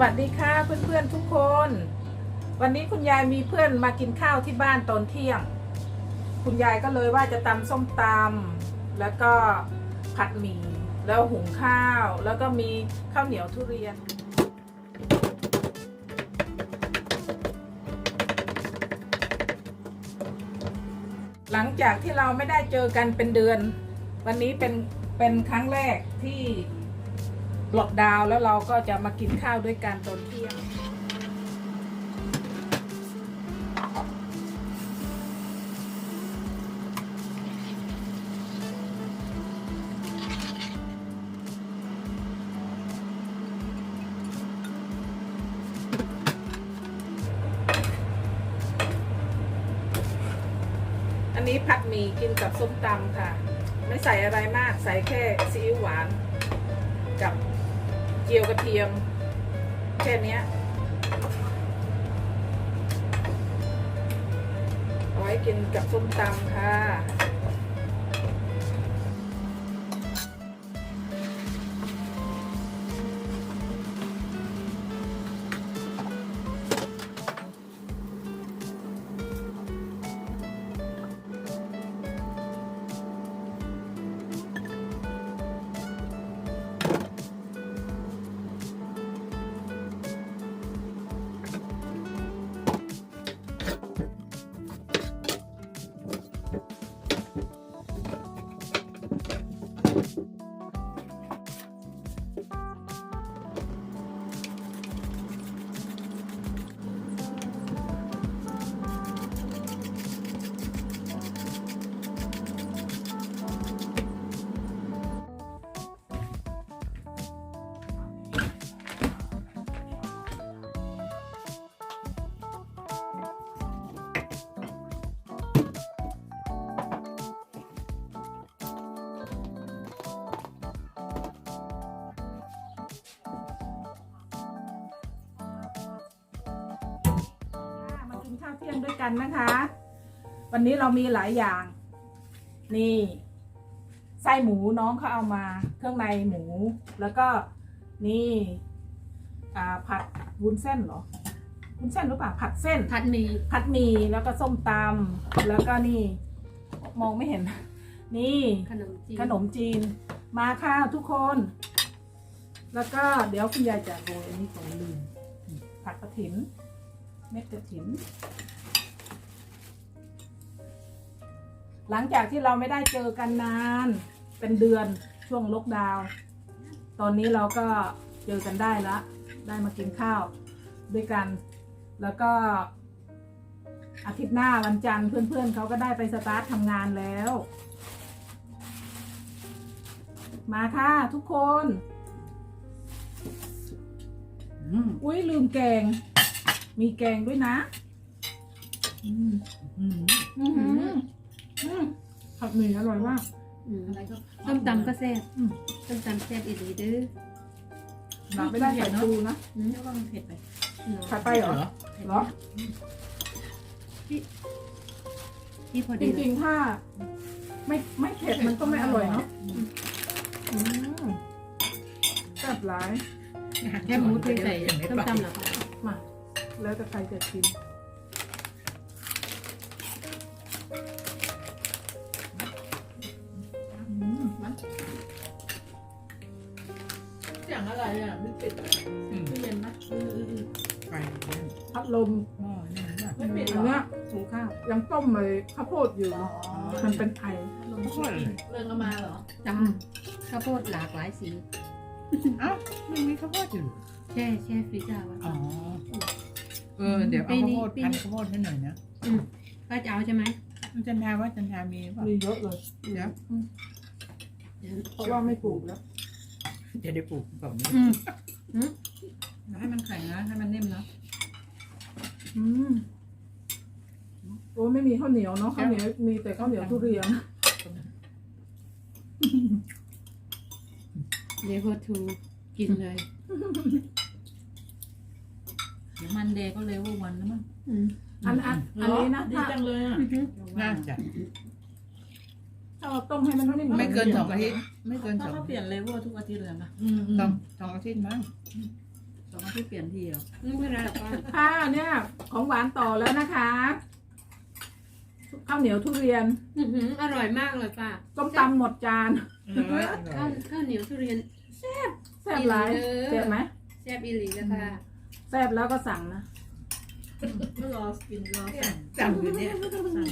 วัสดีค่ะเพื่อนๆทุกคน วันนี้คุณยายมีเพื่อนมากินข้าวที่บ้านตอนเที่ยง คุณยายก็เลยว่าจะตำส้มตำแล้วก็ผัดหมี่แล้วหุงข้าว แล้วก็มีข้าวเหนียวทุเรียน หลังจากที่เราไม่ได้เจอกันเป็นเดือน วันนี้เป็นเป็นครั้งแรกที่ ล็อกดาวน์แล้วเราก็จะมากินข้าวด้วยกันตอนเที่ยงอันนี้ผัดหมี่กินกับส้มตำค่ะ ไม่ใส่อะไรมากใส่แค่ซีอิ๊วหวานกับ จียวกระเทียมแค่นี้เอาไว้กินกับส้มตำค่ะ เที่ยงด้วยกันนะคะ วันนี้เรามีหลายอย่าง นี่ไส้หมูน้องเขาเอามา เครื่องในหมู แล้วก็นี่อ่าผัดวุ้นเส้นเหรอวุ้นเส้นหรือเปล่าผัดเส้น ผัดหมี่ผัดหมี่แล้วก็ส้มตำแล้วก็นี่ มองไม่เห็น นี่ขนมจีนขนมจีน มาค่ะทุกคน แล้วก็เดี๋ยวคุณยายจะโรยอันนี้ของลืมผักกระถิน เม็ดกระถิน หลังจากที่เราไม่ได้เจอกันนานเป็นเดือนช่วงล็อกดาวน์ตอนนี้เราก็เจอกันได้ละ ได้มากินข้าวด้วยกัน แล้วก็อาทิตย์หน้าวันจันทร์เพื่อนๆเขาก็ได้ไปสตาร์ททำงานแล้ว มาค่ะทุกคน อุ้ยลืมแกง มีแกงด้วยนะอืมอืมอืมอืมผัดหมี่อร่อยมาก อืมส้มตำก็แซ่บอืมส้มตำแซ่บอีหลีเด้อหนักไม่ได้ใส่ปูนะอืมเรียกว่ามันเผ็ดไปผัดไปเหรอเหรอที่พอจดีเลริยงๆ ถ้า ไม่ไม่เผ็ดมันก็ไม่อร่อยเนาะอืมแซ่บหลาย แค่หมูที่ใส่ส้มตำเหรอคะมา แล้วแต่ใครจะกินอืมมันเสียงอะไรอะไม่ปิดไม่เย็นนะไปเล่นพัดลมหม้อนี่นะไม่ปิดหรอัอนเนี้ยหุงข้าวยังต้มเลยข้าวโพดอยู่มันเป็นไอลมช่วยเรื่องเอามาเหรอจ้าข้าวโพดหลากหลายสี เอ้ามันมีข้าวโพดอยู่ แช่แช่ฟรีซเอาไว้อ๋อ เออเดี๋ยวเอาข้าวโพดพันข้าวโพดให้หน่อยนะอืมป้าจะเอาใช่ไหมจันทาว่าจันทามีป่ะมีเยอะเลย เดี๋ยวเดี๋ยวเพราะว่าไม่ปลูกแล้ว จะได้ปลูกแบบนี้อืมอืมให้มันแข็งนะให้มันนิ่มนะอืมโอ้ไม่มีข้าวเหนียวเนาะข้าวเหนียวมีแต่ข้าวเหนียวทุเรียนเดี๋ยวพอทูกินเลยเดี๋ยว มันเดย์ก็เร็วกว่าวันแล้วมั้งอืมอันอันอันนี้นะดีถ้าจังเลยอะอือหือน่าจะถ้าเราต้มให้มันนิ่มๆไม่เกินสองอาทิตย์ไม่เกินสถ้าองเขาเปลี่ยนเลเวลทุกอาทิตย์เลยนะอืมสองสองอาทิตย์มั้งสองอาทิตย์เปลี่ยนทีเหรอไม่เป็นไรหรอกป้าค่ะเนี่ย ของหวานต่อแล้วนะคะข้าวเหนียวทุเรียนอื้อหืออร่อยมากเลยป้าส้มตำหมดจานอร่อยอร่ข้าอวยข้าวเหนียวทุเรียนแซ่บหลายดีเลยแซ่บไหมแซ่บอีหลีเลยค่ะ แซ่บแล้วก็สั่งนะก็รอกินรอสั่งสั่งอยู่เนี่ยสั่ง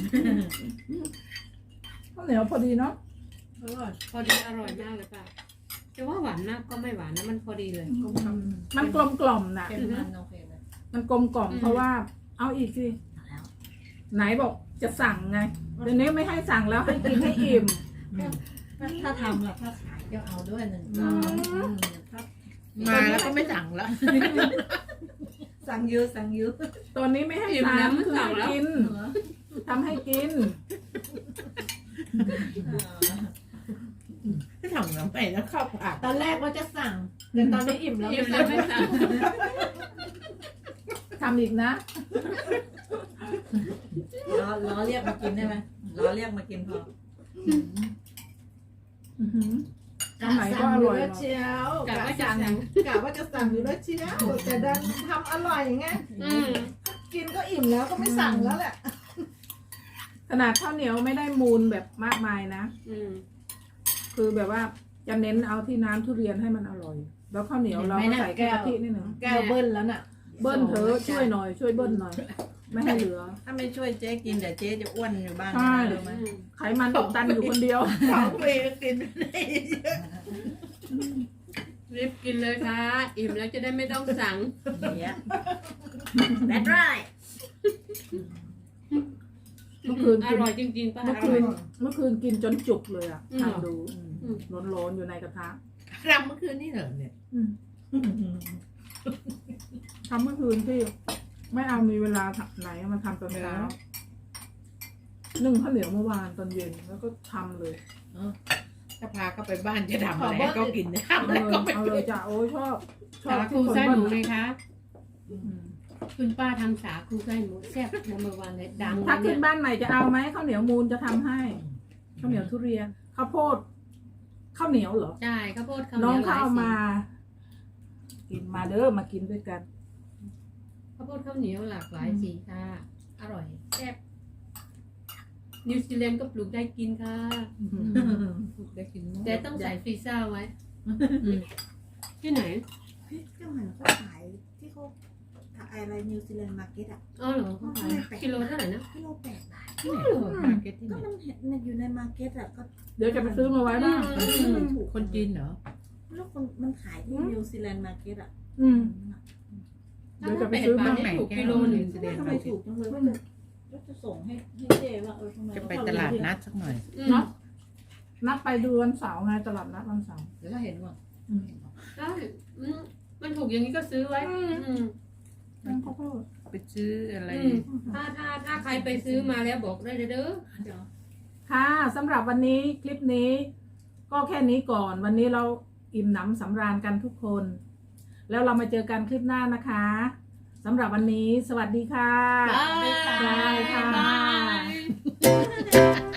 ข้าวเหนียวพอดีเนาะอร่อยพอดีอร่อยมากเลยป้าแต่ว่าหวานมากก็ไม่หวานนะมันพอดีเลยมันกลมกล่อมๆน่ะเค็มมันโอเคเลยมันกลมกล่อมอืมเพราะว่า เอาอีกสิไหนบอกจะสั่งไงเดี๋ยวนี้ไม่ให้สั่งแล้วให้กินให้อิ่มถ้าทำล่ะถ้าขายก็เอาด้วยหนึ่งอืมอืมถ้ามาแล้วก็ไม่สั่งแล้ว สั่งเยอะสั่งเยอะตอนนี้ไม่ให้อิ่มสั่แล้งวไม่คือสั่งให้แล้วกินเหรอทำให้กินไม่สั่งแล้วไปแล้วเข้าปากตอนแรกว่าจะสั่งแต่ตอนนี้อิ่มแล้วอิ่มไม่แล้วสั่งไม่สั่งทำอีกนะรอรอเรียกมากินได้ไหมรอเรียกมากินพอ อื้อหือทำไหนก็อร่อยหรอกเชียวกะว่าจะสั่งกะว่าจะสั่งอยู่แล้วเชียวแต่ดันทำอร่อยไงอืมกินก็อิ่มแล้วก็ไม่สั่งแล้วแหละขนาดข้าวเหนียวไม่ได้มูลแบบมากมายนะอืมคือแบบว่าจะเน้นเอาที่น้ำทุเรียนให้มันอร่อย แล้วข้าวเหนียวเราก็ใส่แค่กะทินิดหนึ่งแก้วเบิ้ลแล้วน่ะ เบิ้ลเถอะช่วยหน่อยช่วยเบิ้ลหน่อย ไม่ให้เหลือ ถ้าไม่ช่วยเจ๊กินเดี๋ยวเจ๊จะอ้วนอยู่บ้างใช่นะรู้ไหมอืมไขมันอุดตันอยู่คนเดียว ของเวก็กินไม่ได้เยอะรีบกินเลยค่ะ อิ่มแล้วจะได้ไม่ต้องสั่งเนี่ย That's right เมื่อคืนอกิน ร่อยจริงๆป้าเมื่อคืนเมื่อคืนกินจนจุกเลยอะอืม ทานดูร้อนๆอยู่ในกระทะรำเมื่อคืนนี่เหรอเนี่ยอืมทำเมื่อคืนที่ ไม่เอามีเวลาไหนมาทำตอนเช้านึ่งข้าวเหนียวเมื่อวานตอนเย็นแล้วก็ทำเลยถ้าพาเข้าไปบ้านจะทำอะไรขอเบิ้ลก็กินนะเอาทำเลอะไรยก็ไม่เอาเลยจ้ะโอ้ยชอบชอสาบคูที่คนไส้หเบิ้มูลเลยคะอืมคุณป้าทำสาคูไส้หมูแซ่บนัมเบอร์วันเลยดังถ้าเลขึ้ยนบ้านใหม่จะเอาไหมข้าวเหนียวมูลจะทำให้ข้าวเหนียวทุเรียนข้าวโพดข้าวเหนียวเหรอใช่ข้าวโพดข้าวเหน้นีองยวหเขาลายเอาสีมา กินมาเด้อมากินด้วยกัน ข้าวโพดข้าวเหนียวหลากหลายสีค่ะ อร่อยแซ่บนิวซีแลนด์ก็ปลูกได้กินค่ะได้กินแต่ต้องใส่ฟรีซ่าไว้ ที่ไหนก็เหมือนเขาขายที่เขาขายอะไรนิวซีแลนด์มาร์เก็ตอะอ๋อเหรอเขาขายกิโลเท่าไหร่นะกิโลแปดบาทที่ไหนมาร์เก็ตที่ไหก็นมันเห็นอยู่ในมาร์เก็ตอะก็เดี๋ยวจะไปซื้อมาไว้บ้างไม่ถูกคนจีนเหรอแล้วคนมันขายที่นิวซีแลนด์มาร์เก็ตอะอืมถ้า เดี๋ยวจะไปแปดซื้อบาทมานี่ถูกกิโลหนึ่งแสดงทำไมมาถูกจังเลยว่าจะว่าจะส่งให้ให้เจ๊ว่าเออทำไมจะไปตลาดนัดสักหน่อยอืมเนาะนัดไปดูวันเสาร์ไงตลาดนัดวันเสาร์เดี๋ยวก็เห็นว่าอืมได้อืมมันถูกอย่างนี้ก็ซื้อไว้ อืมอืมนั่นข้าวโพดไปซื้ออะไร อืม ถ้าถ้าถ้าใครไปซื้อมาแล้วบอกได้เลยเด้อเดี๋ยวค่ะสำหรับวันนี้คลิปนี้ ก็แค่นี้ก่อน วันนี้เราอิ่มหนำสำราญกันทุกคน แล้วเรามาเจอกันคลิปหน้านะคะสำหรับวันนี้ สวัสดีค่ะ บาย บายค่ะบาย